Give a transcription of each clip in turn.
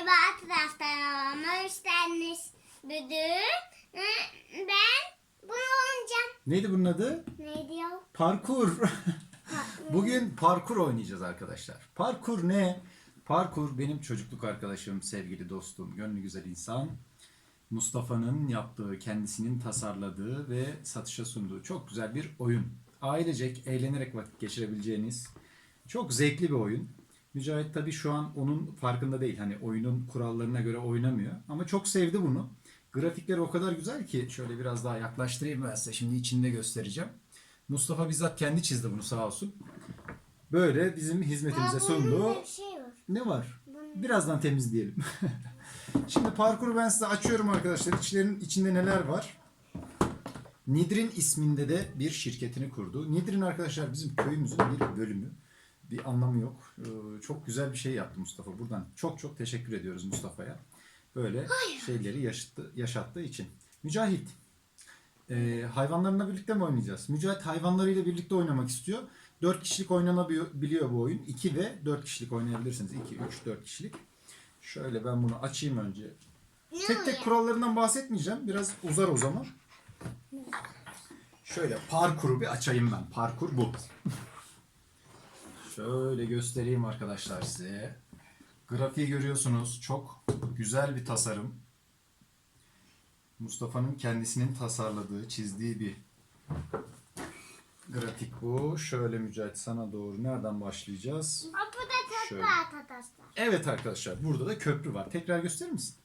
Arkadaşlar. Hoş geldiniz. Bugün e, ben bunu oynayacağım. Neydi bunun adı? Ne diyor? Parkur. Bugün parkur oynayacağız arkadaşlar. Parkur ne? Parkur benim çocukluk arkadaşım, sevgili dostum, gönlü güzel insan. Mustafa'nın yaptığı, kendisinin tasarladığı ve satışa sunduğu çok güzel bir oyun. Ailecek eğlenerek vakit geçirebileceğiniz çok zevkli bir oyun. Mücahit tabii şu an onun farkında değil. Hani oyunun kurallarına göre oynamıyor. Ama çok sevdi bunu. Grafikleri o kadar güzel ki şöyle biraz daha yaklaştırayım ben size. Şimdi içinde göstereceğim. Mustafa bizzat kendi çizdi bunu sağ olsun. Böyle bizim hizmetimize sundu. bunun şey var. Ne var? Birazdan temizleyelim. Şimdi parkuru ben size açıyorum arkadaşlar. İçlerin içinde neler var? Nidrin isminde de bir şirketini kurdu. Nidrin arkadaşlar bizim köyümüzün bir bölümü. Bir anlamı yok. Ee, Çok güzel bir şey yaptı Mustafa. Buradan çok çok teşekkür ediyoruz Mustafa'ya. Böyle şeyleri yaşattı, yaşattığı için. Mücahit, e, hayvanlarla birlikte mi oynayacağız? Mücahit hayvanlarıyla birlikte oynamak istiyor. 4 kişilik oynanabiliyor bu oyun. 2 ve 4 kişilik oynayabilirsiniz. 2, 3, 4 kişilik. Şöyle ben bunu açayım önce. Tek tek kurallarından bahsetmeyeceğim. Biraz uzar o zaman. Şöyle parkuru bir açayım ben. Parkur bu. Şöyle göstereyim arkadaşlar size. Grafiği görüyorsunuz. Çok güzel bir tasarım. Mustafa'nın kendisinin tasarladığı, çizdiği bir grafik bu. Şöyle Mücahit sana doğru nereden başlayacağız? Aa, bu da Şöyle. arkadaşlar. Evet arkadaşlar burada da köprü var. Tekrar gösterir misin?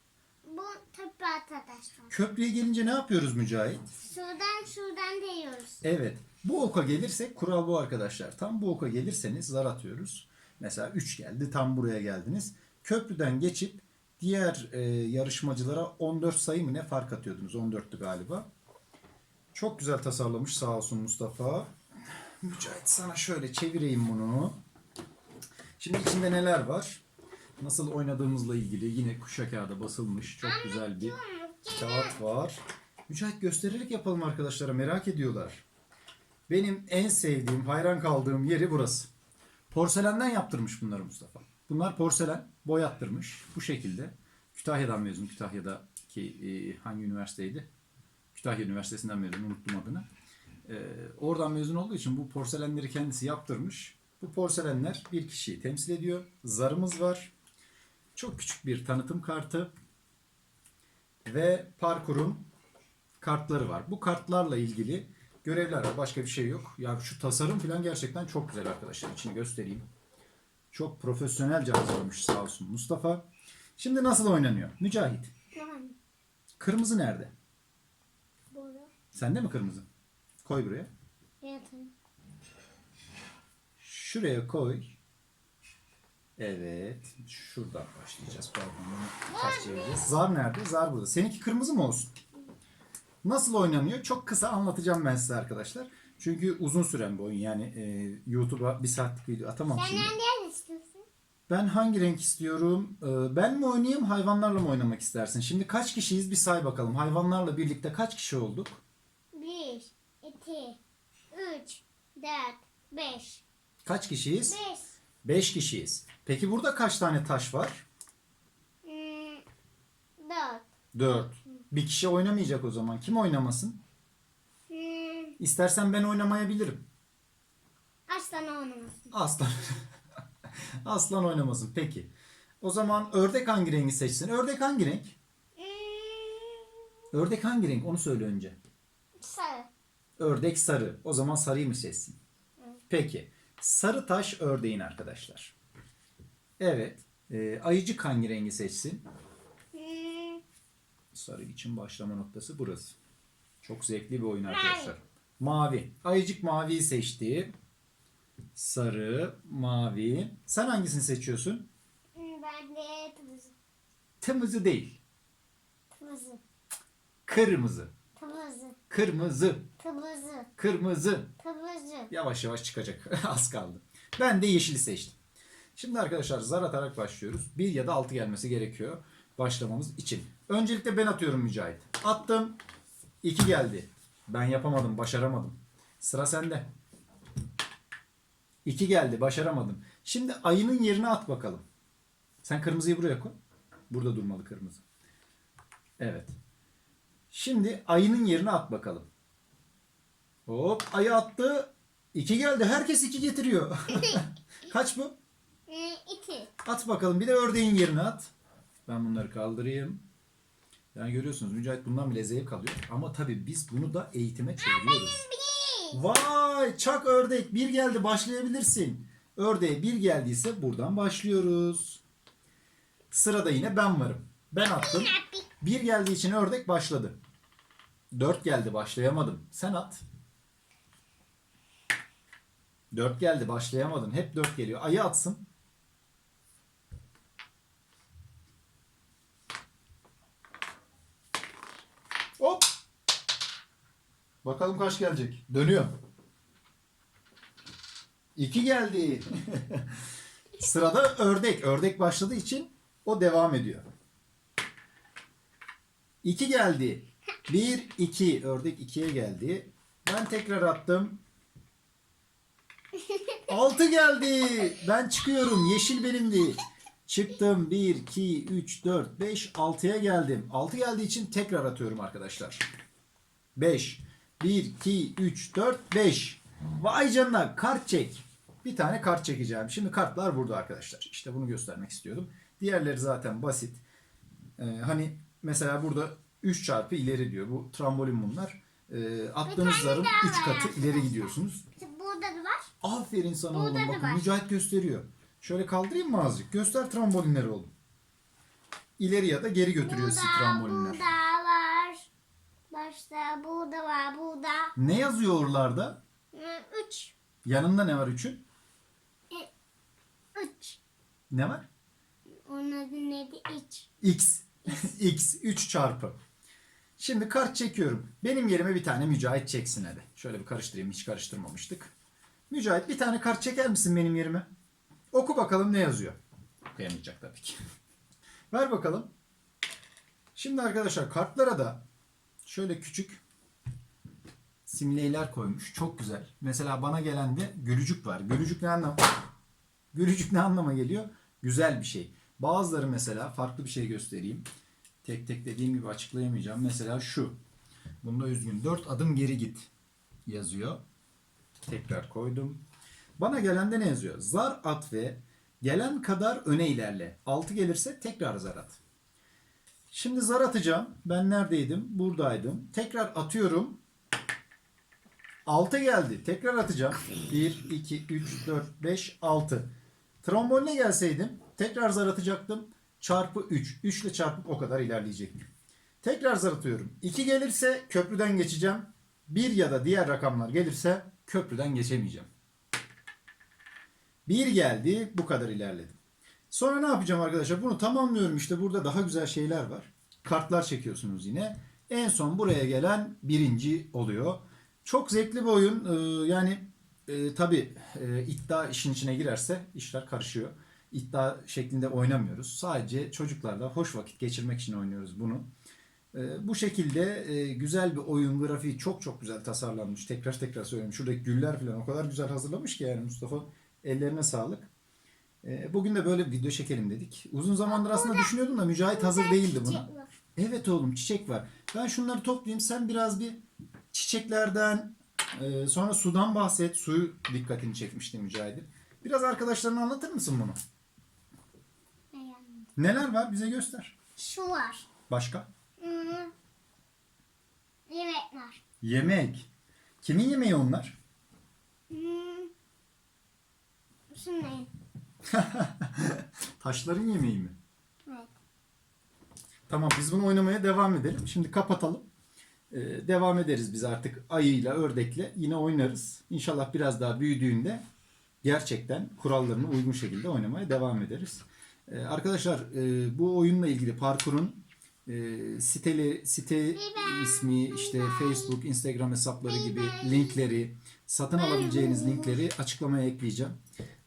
Bu tepe arkadaşlar. Köprüye gelince ne yapıyoruz Mücahit? Şuradan şuradan değiyoruz. Evet. Bu oka gelirsek kural bu arkadaşlar. Tam bu oka gelirseniz zar atıyoruz. Mesela 3 geldi tam buraya geldiniz. Köprüden geçip diğer e, yarışmacılara 14 sayı mı ne fark atıyordunuz? 14'tü galiba. Çok güzel tasarlamış sağ olsun Mustafa. Mücahit sana şöyle çevireyim bunu. Şimdi içinde neler var? Nasıl oynadığımızla ilgili yine kuşa kağıda basılmış çok güzel bir kağıt var. Mücahit göstererek yapalım arkadaşlara merak ediyorlar. Benim en sevdiğim, hayran kaldığım yeri burası. Porselenden yaptırmış bunları Mustafa. Bunlar porselen, boyattırmış bu şekilde. Kütahya'dan mezun, Kütahya'daki e, hangi üniversiteydi? Kütahya Üniversitesi'nden mezun, unuttum adını. E, oradan mezun olduğu için bu porselenleri kendisi yaptırmış. Bu porselenler bir kişiyi temsil ediyor. Zarımız var. Çok küçük bir tanıtım kartı. Ve parkurun kartları var. Bu kartlarla ilgili görevler var. Başka bir şey yok. Ya şu tasarım falan gerçekten çok güzel arkadaşlar. İçini göstereyim. Çok profesyonelce hazırlamış sağ olsun Mustafa. Şimdi nasıl oynanıyor? Mücahit. Yani Kırmızı nerede? burada Sende mi kırmızı? Koy buraya. yatın. Şuraya koy. Evet. Şuradan başlayacağız. Pardon. Ters çevireceğiz. Zar nerede? Zar burada. Seninki kırmızı mı olsun? Nasıl oynanıyor? Çok kısa anlatacağım ben size arkadaşlar. Çünkü uzun süren bir oyun. Yani e, YouTube'a bir saatlik video atamam Sen şimdi. nereden istiyorsun? Ben hangi renk istiyorum? Ee, ben mi oynayayım, hayvanlarla mı oynamak istersin? Şimdi kaç kişiyiz bir say bakalım. Hayvanlarla birlikte kaç kişi olduk? Bir, iki, üç, dört, beş. Kaç kişiyiz? Beş. 5 kişiyiz. Peki burada kaç tane taş var? Hmm, dört. 4. Bir kişi oynamayacak o zaman. Kim oynamasın? Hmm, İstersen ben oynamayabilirim. aslan oynamasın. Aslan. Aslan oynamasın. Peki. O zaman ördek hangi rengi seçsin? Ördek hangi renk? Hmm, Ördek hangi renk? Onu söyle önce. sarı. Ördek sarı. O zaman sarıyı mı seçsin? Peki. Sarı taş ördeğin arkadaşlar. Evet. Ee, ayıcık hangi rengi seçsin? Sarı için başlama noktası burası. Çok zevkli bir oyun arkadaşlar. Mavi. Ayıcık maviyi seçti. Sarı, mavi. Sen hangisini seçiyorsun? hmm, ben de kırmızı. Kırmızı değil. Kırmızı. Kırmızı. Kırmızı. Kırmızı. Kırmızı. Kırmızı. Kırmızı. Yavaş yavaş çıkacak. Az kaldı. Ben de yeşili seçtim. Şimdi arkadaşlar zar atarak başlıyoruz. Bir ya da altı gelmesi gerekiyor başlamamız için. Öncelikle ben atıyorum Mücahit. Attım. İki geldi. Ben yapamadım, başaramadım. Sıra sende. İki geldi, başaramadım. Şimdi ayının yerine at bakalım. Sen kırmızıyı buraya koy. Burada durmalı kırmızı. Evet. Şimdi ayının yerine at bakalım. Hop ayı attı. İki geldi. Herkes iki getiriyor. Kaç bu? Ee, iki. At bakalım. Bir de ördeğin yerine at. Ben bunları kaldırayım. Yani görüyorsunuz Mücahit bundan bile zevk alıyor. Ama tabii biz bunu da eğitime çeviriyoruz. Vay çak ördek bir geldi başlayabilirsin. Ördeğe bir geldiyse buradan başlıyoruz. Sırada yine ben varım. Ben attım. Bir geldiği için ördek başladı. Dört geldi başlayamadım. Sen at. Dört geldi başlayamadın. Hep dört geliyor. Ayı atsın. Hop. Bakalım kaç gelecek. Dönüyor. İki geldi. Sırada ördek. Ördek başladığı için o devam ediyor. İki geldi. Bir, iki. Ördek ikiye geldi. Ben tekrar attım. Altı geldi. Ben çıkıyorum. Yeşil benimdi. Çıktım. 1, 2, 3, 4, 5, 6'ya geldim. 6 geldiği için tekrar atıyorum arkadaşlar. 5. 1, 2, 3, 4, 5. Vay canına kart çek. Bir tane kart çekeceğim. Şimdi kartlar burada arkadaşlar. İşte bunu göstermek istiyordum. Diğerleri zaten basit. Ee, hani mesela burada 3 çarpı ileri diyor. Bu trambolin bunlar. Ee, attığınız zarın 3 katı ileri gidiyorsunuz. Burada da var. Aferin sana Burada oğlum. Bakın. Mücahit gösteriyor. Şöyle kaldırayım mı azıcık? Göster trambolinleri oğlum. İleri ya da geri götürüyor sizi trambolinler. burada var. Başta burada var, burada. Ne yazıyor oralarda? Üç. Yanında ne var üçün? Üç. Ne var? Onun adı neydi? Üç. X. X 3 çarpı. Şimdi kart çekiyorum. Benim yerime bir tane Mücahit çeksin hadi. Şöyle bir karıştırayım. Hiç karıştırmamıştık. Mücahit bir tane kart çeker misin benim yerime? Oku bakalım ne yazıyor. Okuyamayacak tabii ki. Ver bakalım. Şimdi arkadaşlar kartlara da şöyle küçük simleyler koymuş. Çok güzel. Mesela bana gelen de gülücük var. Gülücük ne anlam? Gülücük ne anlama geliyor? Güzel bir şey. Bazıları mesela farklı bir şey göstereyim. Tek tek dediğim gibi açıklayamayacağım. Mesela şu. Bunda üzgün. 4 adım geri git yazıyor. Tekrar koydum. Bana gelen de ne yazıyor? Zar at ve gelen kadar öne ilerle. 6 gelirse tekrar zar at. Şimdi zar atacağım. Ben neredeydim? Buradaydım. Tekrar atıyorum. 6 geldi. Tekrar atacağım. 1, 2, 3, 4, 5, 6. Tromboline gelseydim tekrar zar atacaktım. Çarpı 3. 3 ile çarpıp o kadar ilerleyecektim. Tekrar zar atıyorum. 2 gelirse köprüden geçeceğim. 1 ya da diğer rakamlar gelirse köprüden geçemeyeceğim. 1 geldi. Bu kadar ilerledim. Sonra ne yapacağım arkadaşlar? Bunu tamamlıyorum. İşte burada daha güzel şeyler var. Kartlar çekiyorsunuz yine. En son buraya gelen birinci oluyor. Çok zevkli bir oyun. Ee, yani e, tabii e, iddia işin içine girerse işler karışıyor. İddia şeklinde oynamıyoruz. Sadece çocuklarla hoş vakit geçirmek için oynuyoruz bunu. E, bu şekilde e, güzel bir oyun. Grafiği çok çok güzel tasarlanmış. Tekrar tekrar söylüyorum. Şuradaki güller falan o kadar güzel hazırlamış ki yani Mustafa ellerine sağlık. E, bugün de böyle bir video çekelim dedik. Uzun zamandır aslında düşünüyordum da Mücahit hazır değildi buna. Evet oğlum çiçek var. Ben şunları toplayayım. Sen biraz bir çiçeklerden e, sonra sudan bahset. Suyu dikkatini çekmişti Mücahit'in. Biraz arkadaşlarına anlatır mısın bunu? Neler var bize göster. Şu var. Başka? Hmm. Yemek var. Yemek. Kimin yemeği onlar? Hmm. Şu ne? Taşların yemeği mi? Evet. Tamam biz bunu oynamaya devam edelim. Şimdi kapatalım. Ee, devam ederiz biz artık ayıyla, ördekle yine oynarız. İnşallah biraz daha büyüdüğünde gerçekten kurallarına uygun şekilde oynamaya devam ederiz. Ee, arkadaşlar e, bu oyunla ilgili parkurun e, siteli, site ismi, işte Facebook, Instagram hesapları gibi linkleri, satın alabileceğiniz linkleri açıklamaya ekleyeceğim.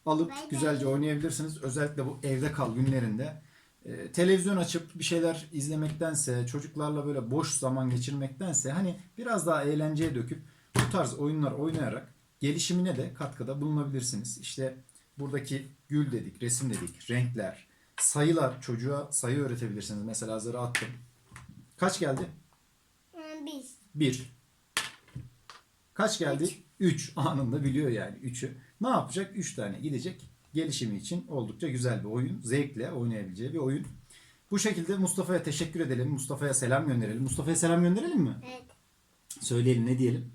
Alıp güzelce oynayabilirsiniz. Özellikle bu evde kal günlerinde. E, televizyon açıp bir şeyler izlemektense, çocuklarla böyle boş zaman geçirmektense hani biraz daha eğlenceye döküp bu tarz oyunlar oynayarak gelişimine de katkıda bulunabilirsiniz. İşte buradaki gül dedik, resim dedik, renkler, sayılar çocuğa sayı öğretebilirsiniz. Mesela zarı attım. Kaç geldi? Ee, Biz. 1. Kaç geldi? 3. Anında biliyor yani 3'ü. Ne yapacak? 3 tane gidecek. Gelişimi için oldukça güzel bir oyun. Zevkle oynayabileceği bir oyun. Bu şekilde Mustafa'ya teşekkür edelim. Mustafa'ya selam gönderelim. Mustafa'ya selam gönderelim mi? Evet. Söyleyelim ne diyelim?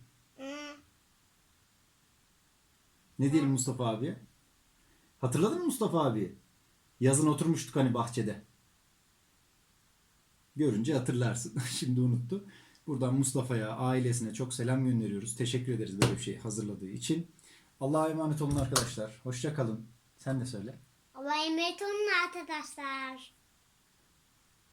Ne diyelim Mustafa abiye? Hatırladın mı Mustafa abi? Yazın oturmuştuk hani bahçede. Görünce hatırlarsın. Şimdi unuttu. Buradan Mustafa'ya, ailesine çok selam gönderiyoruz. Teşekkür ederiz böyle bir şey hazırladığı için. Allah'a emanet olun arkadaşlar. Hoşça kalın. Sen de söyle. Allah'a emanet olun arkadaşlar.